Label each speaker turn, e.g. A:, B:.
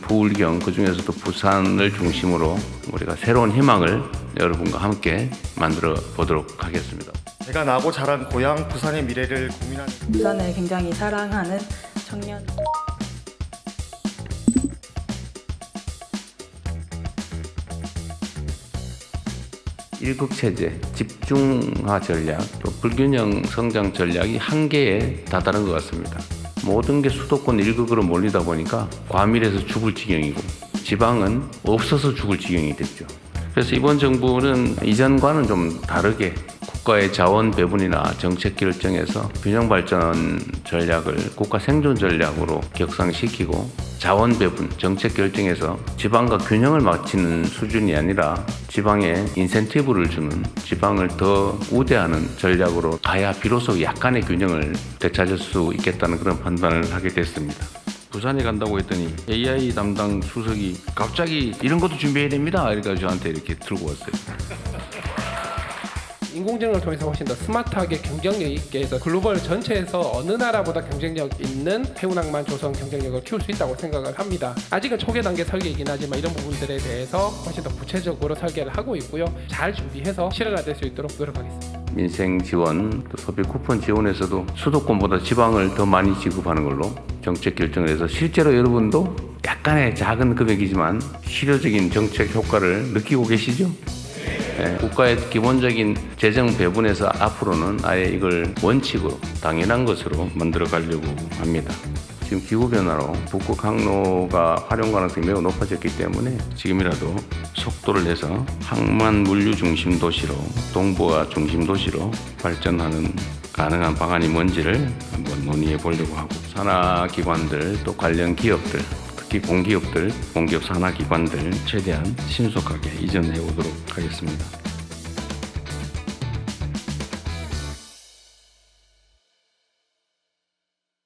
A: 부울경 그 중에서도 부산을 중심으로 우리가 새로운 희망을 여러분과 함께 만들어 보도록 하겠습니다.
B: 제가 나고 자란 고향 부산의 미래를 고민하는
C: 부산을 굉장히 사랑하는 청년
A: 일극 체제, 집중화 전략, 또 불균형 성장 전략이 한계에 다다른 것 같습니다. 모든 게 수도권 일극으로 몰리다 보니까 과밀해서 죽을 지경이고 지방은 없어서 죽을 지경이 됐죠. 그래서 이번 정부는 이전과는 좀 다르게 국가의 자원 배분이나 정책 결정에서 균형 발전 전략을 국가 생존 전략으로 격상시키고 자원 배분 정책 결정에서 지방과 균형을 맞추는 수준이 아니라 지방에 인센티브를 주는 지방을 더 우대하는 전략으로 가야 비로소 약간의 균형을 되찾을 수 있겠다는 그런 판단을 하게 됐습니다. 부산에 간다고 했더니 AI 담당 수석이 갑자기 이런 것도 준비해야 됩니다. 이러니까 저한테 이렇게 들고 왔어요.
D: 인공지능을 통해서 훨씬 더 스마트하게 경쟁력 있게 해서 글로벌 전체에서 어느 나라보다 경쟁력 있는 해운항만 조성 경쟁력을 키울 수 있다고 생각을 합니다. 아직은 초기 단계 설계이긴 하지만 이런 부분들에 대해서 훨씬 더 구체적으로 설계를 하고 있고요. 잘 준비해서 실현화될 수 있도록 노력하겠습니다.
A: 민생 지원, 또 소비 쿠폰 지원에서도 수도권보다 지방을 더 많이 지급하는 걸로 정책 결정을 해서 실제로 여러분도 약간의 작은 금액이지만 실효적인 정책 효과를 느끼고 계시죠? 예, 국가의 기본적인 재정 배분에서 앞으로는 아예 이걸 원칙으로 당연한 것으로 만들어 가려고 합니다. 지금 기후 변화로 북극 항로가 활용 가능성이 매우 높아졌기 때문에 지금이라도 속도를 내서 항만 물류 중심 도시로 동부와 중심 도시로 발전하는 가능한 방안이 뭔지를 한번 논의해 보려고 하고 산하 기관들 또 관련 기업들 특히 공기업들, 공기업 산하 기관들 최대한 신속하게 이전해 오도록 하겠습니다.